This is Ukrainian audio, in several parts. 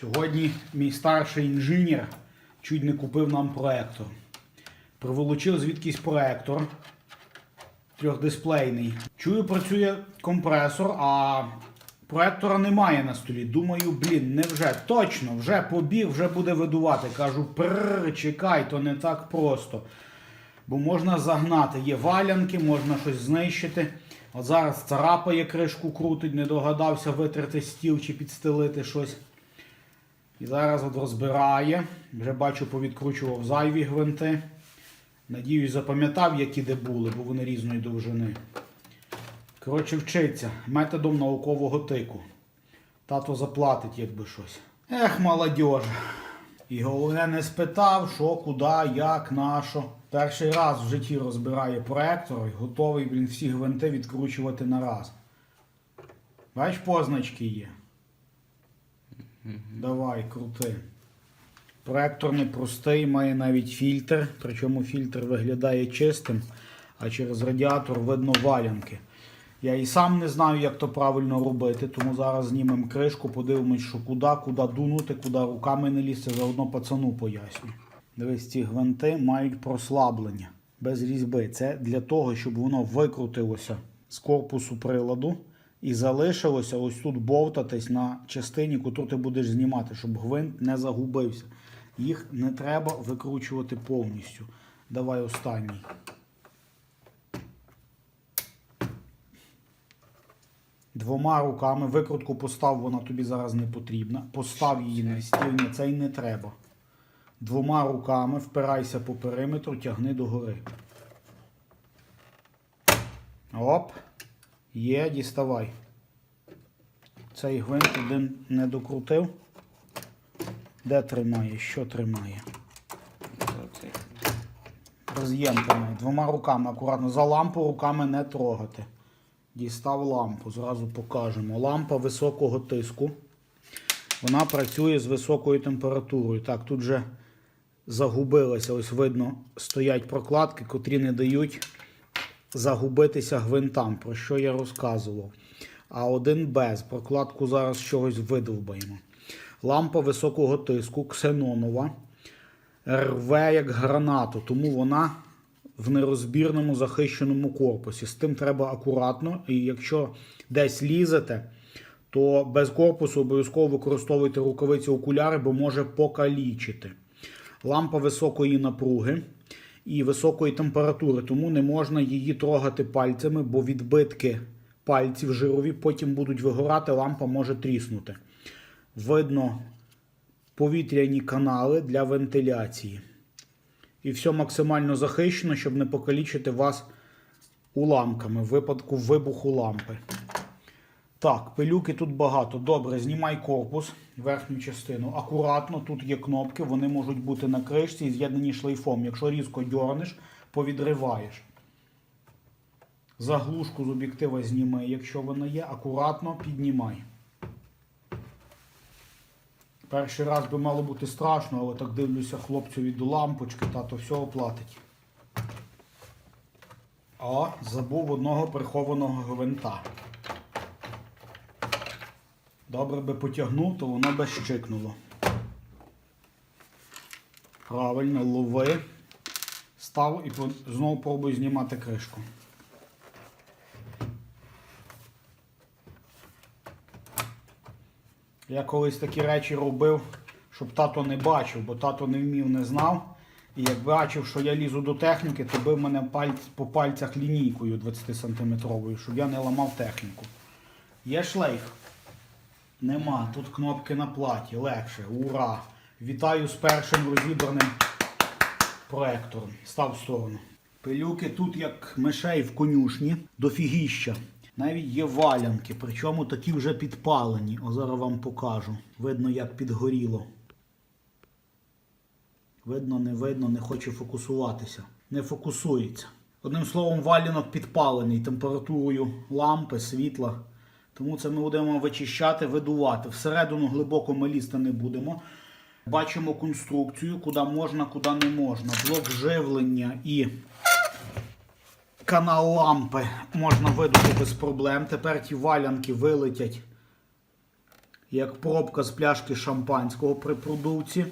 Сьогодні мій старший інженер чуть не купив нам проектор. Приволочив звідкись проектор трьохдисплейний. Чую, працює компресор, а проектора немає на столі. Думаю, блін, невже точно, вже побіг, вже буде видувати. Кажу, прррр, чекай, то не так просто. Бо можна загнати. Є валянки, можна щось знищити. От зараз царапає кришку крутить, не догадався витерти стіл чи підстелити щось. І зараз от розбирає. Вже бачу, повідкручував зайві гвинти. Надіюсь, запам'ятав, які де були, бо вони різної довжини. Коротше, вчиться методом наукового тику. Тато заплатить, якби щось. Ех, молодь. І головне не спитав, що, куди, як, на що. Перший раз в житті розбирає проектор і готовий блін, всі гвинти відкручувати на раз. Бач, позначки є. Давай, крути. Проектор непростий, має навіть фільтр, причому фільтр виглядає чистим, а через радіатор видно валянки. Я і сам не знаю, як то правильно робити, тому зараз знімемо кришку, подивимось, що куди, куди дунути, куди руками не лізти, заодно пацану поясню. Дивись, ці гвинти мають прослаблення без різьби. Це для того, щоб воно викрутилося з корпусу приладу і залишилося ось тут бовтатись на частині, яку ти будеш знімати, щоб гвинт не загубився. Їх не треба викручувати повністю. Давай останній. Двома руками викрутку постав, вона тобі зараз не потрібна. Постав її на стіл, це й не треба. Двома руками впирайся по периметру, тягни догори. Оп. Є, діставай. Цей гвинт один не докрутив. Де тримає? Що тримає? Роз'єм тримає. Двома руками акуратно. За лампу руками не трогати. Дістав лампу, зразу покажемо. Лампа високого тиску. Вона працює з високою температурою. Так, тут же загубилася. Ось видно, стоять прокладки, котрі не дають загубитися гвинтам, про що я розказував. А один без. Прокладку зараз чогось видовбаємо. Лампа високого тиску, ксенонова, рве як гранату, тому вона в нерозбірному захищеному корпусі. З тим треба акуратно, і якщо десь лізете, то без корпусу обов'язково використовуйте рукавиці окуляри, бо може покалічити. Лампа високої напруги і високої температури, тому не можна її трогати пальцями, бо відбитки пальців жирові потім будуть вигорати, лампа може тріснути. Видно повітряні канали для вентиляції. І все максимально захищено, щоб не покалічити вас уламками в випадку вибуху лампи. Так, пилюки тут багато. Добре, знімай корпус, верхню частину. Акуратно, тут є кнопки, вони можуть бути на кришці і з'єднані шлейфом. Якщо різко дьорнеш, повідриваєш. Заглушку з об'єктива зніми, якщо вона є, акуратно піднімай. Перший раз би мало бути страшно, але так дивлюся хлопцеві до лампочки, тато все оплатить. О, забув одного прихованого гвинта. Добре би потягнув, то воно би щикнуло. Правильно, лови. Став і знову пробуй знімати кришку. Я колись такі речі робив, щоб тато не бачив, бо тато не вмів, не знав. І як бачив, що я лізу до техніки, то бив мене пальць, по пальцях лінійкою 20-сантиметровою, щоб я не ламав техніку. Є шлейф? Нема. Тут кнопки на платі. Легше. Ура! Вітаю з першим розібраним проектором. Став в сторону. Пилюки тут як мишей в конюшні, дофігіща. Навіть є валянки, причому такі вже підпалені. О, зараз вам покажу. Видно, як підгоріло. Видно, не видно, не хоче фокусуватися. Не фокусується. Одним словом, валянок підпалений температурою лампи, світла. Тому це ми будемо вичищати, видувати. Всередину глибоко ми лізти не будемо. Бачимо конструкцію, куди можна, куди не можна. Блок живлення і канал лампи можна видути без проблем. Тепер ті валянки вилетять як пробка з пляшки шампанського при продувці.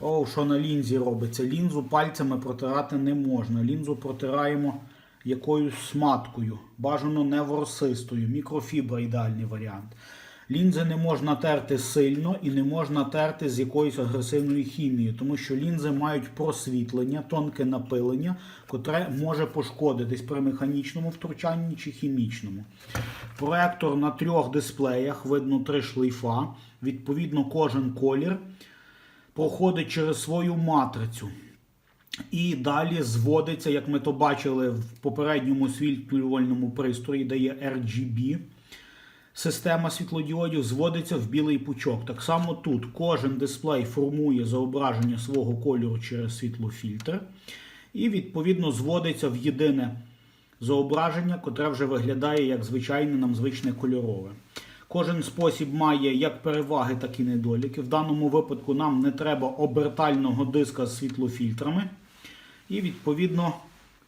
О, що на лінзі робиться? Лінзу пальцями протирати не можна. Лінзу протираємо якоюсь сматкою. Бажано не ворсистою. Мікрофібра ідеальний варіант. Лінзи не можна терти сильно і не можна терти з якоюсь агресивною хімією, тому що лінзи мають просвітлення, тонке напилення, котре може пошкодитись при механічному втручанні чи хімічному. Проектор на трьох дисплеях, видно три шлейфа. Відповідно, кожен колір проходить через свою матрицю. І далі зводиться, як ми то бачили в попередньому освітлювальному пристрої, де є RGB. Система світлодіодів зводиться в білий пучок. Так само тут кожен дисплей формує зображення свого кольору через світлофільтр. І відповідно зводиться в єдине зображення, котре вже виглядає як звичайне нам звичне кольорове. Кожен спосіб має як переваги, так і недоліки. В даному випадку нам не треба обертального диска з світлофільтрами. І відповідно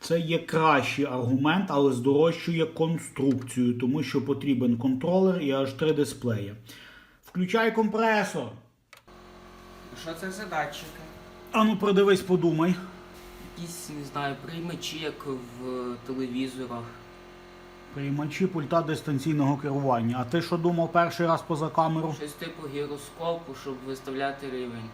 це є кращий аргумент, але здорожчує конструкцію, тому що потрібен контролер і аж три дисплеї. Включай компресор. Що це за датчики? Ану, придивись, подумай. Якісь, не знаю, приймачі, як в телевізорах. Приймачі пульта дистанційного керування. А ти що думав перший раз поза камеру? Щось типу гіроскопу, щоб виставляти рівень.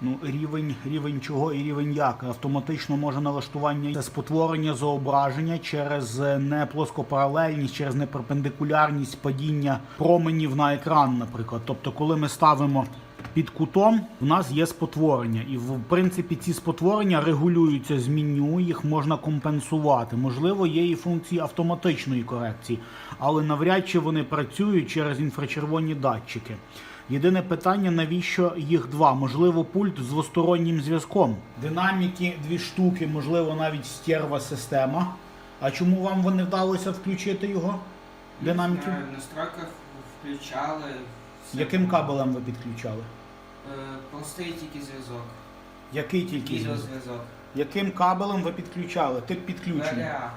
Ну, рівень, рівень чого і рівень як. Автоматично може налаштування це спотворення зображення через е, не плоскопаралельність, через неперпендикулярність падіння променів на екран, наприклад. Тобто, коли ми ставимо під кутом, в нас є спотворення. І в принципі ці спотворення регулюються з меню, їх можна компенсувати. Можливо, є і функції автоматичної корекції, але навряд чи вони працюють через інфрачервоні датчики. Єдине питання, навіщо їх два? Можливо, пульт з двостороннім зв'язком. Динаміки дві штуки, можливо, навіть стерва система. А чому вам вони вдалося включити його? Динаміки? На настройках включали. все. Яким кабелем ви підключали? Е, Простий тільки зв'язок. Який тільки зв'язок? Яким кабелем ви підключали? Тип підключення.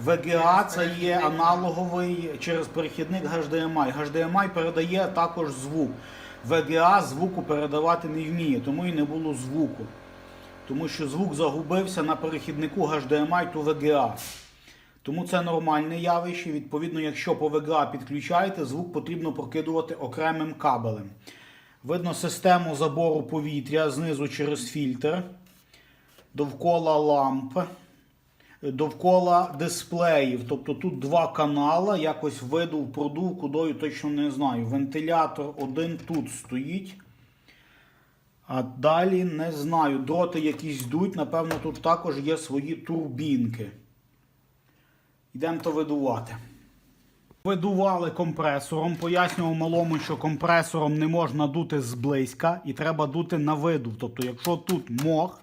VGA. Це є аналоговий через перехідник HDMI. HDMI передає також звук. VGA звуку передавати не вміє, тому і не було звуку. Тому що звук загубився на перехіднику HDMI to VGA. Тому це нормальне явище. Відповідно, якщо по VGA підключаєте, звук потрібно прокидувати окремим кабелем. Видно систему забору повітря знизу через фільтр, довкола ламп довкола дисплеїв. Тобто тут два канала, якось видув, продув, кудою точно не знаю. Вентилятор один тут стоїть. А далі не знаю. Дроти якісь йдуть, напевно, тут також є свої турбінки. Йдемо то видувати. Видували компресором. Пояснював малому, що компресором не можна дути зблизька і треба дути на видув. Тобто, якщо тут мох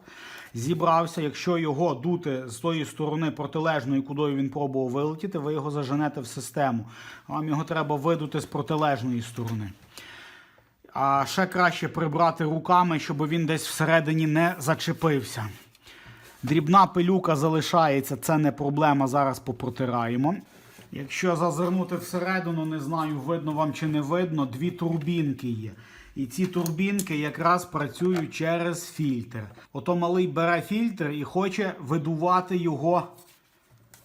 зібрався, якщо його дути з тої сторони протилежної, куди він пробував вилетіти, ви його заженете в систему. Вам його треба видути з протилежної сторони. А ще краще прибрати руками, щоб він десь всередині не зачепився. Дрібна пилюка залишається, це не проблема. Зараз попротираємо. Якщо зазирнути всередину, не знаю, видно вам чи не видно, дві турбінки є. І ці турбінки якраз працюють через фільтр. Ото малий бере фільтр і хоче видувати його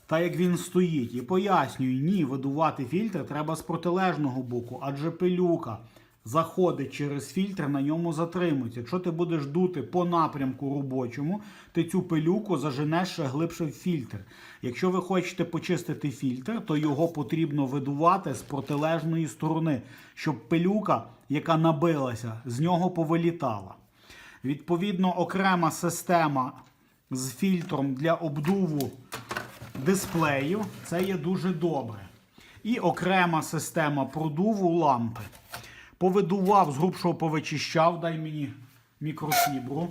так, як він стоїть. І пояснюю, ні, видувати фільтр треба з протилежного боку, адже пилюка заходить через фільтр, на ньому затримується. Якщо ти будеш дути по напрямку робочому, ти цю пилюку заженеш ще глибше в фільтр. Якщо ви хочете почистити фільтр, то його потрібно видувати з протилежної сторони, щоб пилюка, яка набилася, з нього повилітала. Відповідно, окрема система з фільтром для обдуву дисплеїв це є дуже добре. І окрема система продуву лампи. Повидував, з грубшого повичищав, дай мені мікрофібру.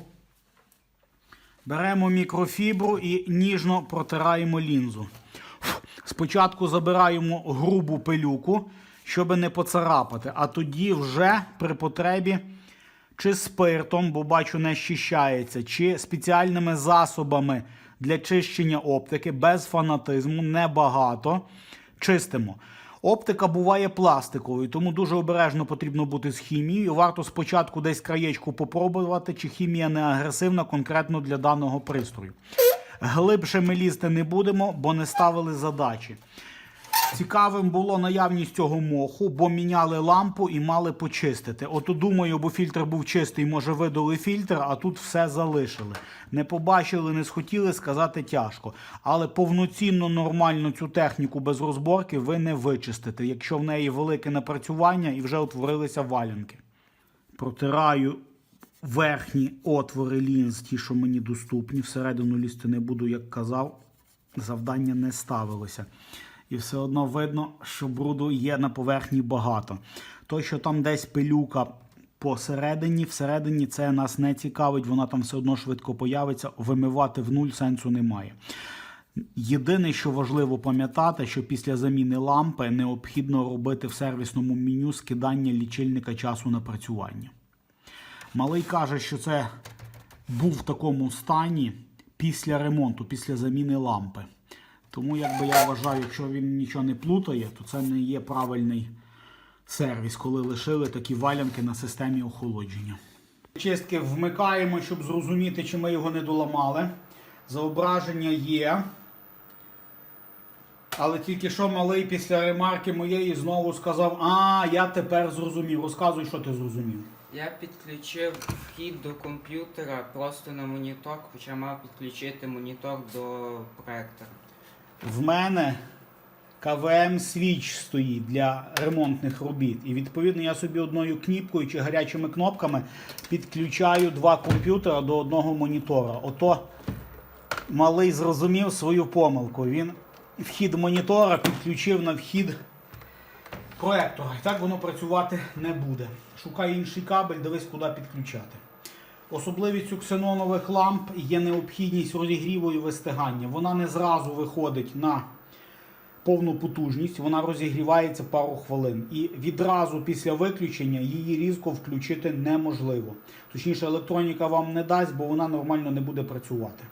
Беремо мікрофібру і ніжно протираємо лінзу. Спочатку забираємо грубу пилюку, щоб не поцарапати, а тоді вже при потребі чи спиртом, бо бачу, не щищається, чи спеціальними засобами для чищення оптики без фанатизму, небагато. Чистимо. Оптика буває пластиковою, тому дуже обережно потрібно бути з хімією. Варто спочатку десь краєчку попробувати, чи хімія не агресивна конкретно для даного пристрою. Глибше ми лізти не будемо, бо не ставили задачі. Цікавим було наявність цього моху, бо міняли лампу і мали почистити. Ото думаю, бо фільтр був чистий, може видали фільтр, а тут все залишили. Не побачили, не схотіли сказати тяжко. Але повноцінно нормально цю техніку без розборки ви не вичистите, якщо в неї велике напрацювання і вже утворилися валянки. Протираю верхні отвори лінз, ті, що мені доступні. Всередину лізти не буду, як казав. Завдання не ставилося. І все одно видно, що бруду є на поверхні багато. То, що там десь пилюка посередині, всередині це нас не цікавить, вона там все одно швидко появиться. Вимивати в нуль сенсу немає. Єдине, що важливо пам'ятати, що після заміни лампи необхідно робити в сервісному меню скидання лічильника часу напрацювання. Малий каже, що це був в такому стані після ремонту, після заміни лампи. Тому, якби я вважаю, якщо він нічого не плутає, то це не є правильний сервіс, коли лишили такі валянки на системі охолодження. Чистки вмикаємо, щоб зрозуміти, чи ми його не доламали. Зображення є. Але тільки що малий після ремарки моєї знову сказав: А, я тепер зрозумів. Розказуй, що ти зрозумів. Я підключив вхід до комп'ютера просто на монітор, хоча мав підключити монітор до проектора. В мене КВМ свіч стоїть для ремонтних робіт. І відповідно я собі одною кніпкою чи гарячими кнопками підключаю два комп'ютера до одного монітора. Ото малий зрозумів свою помилку. Він вхід монітора підключив на вхід проектора. І так воно працювати не буде. Шукай інший кабель, дивись, куди підключати. Особливістю ксенонових ламп є необхідність розігріву і вистигання. Вона не зразу виходить на повну потужність, вона розігрівається пару хвилин. І відразу після виключення її різко включити неможливо. Точніше, електроніка вам не дасть, бо вона нормально не буде працювати.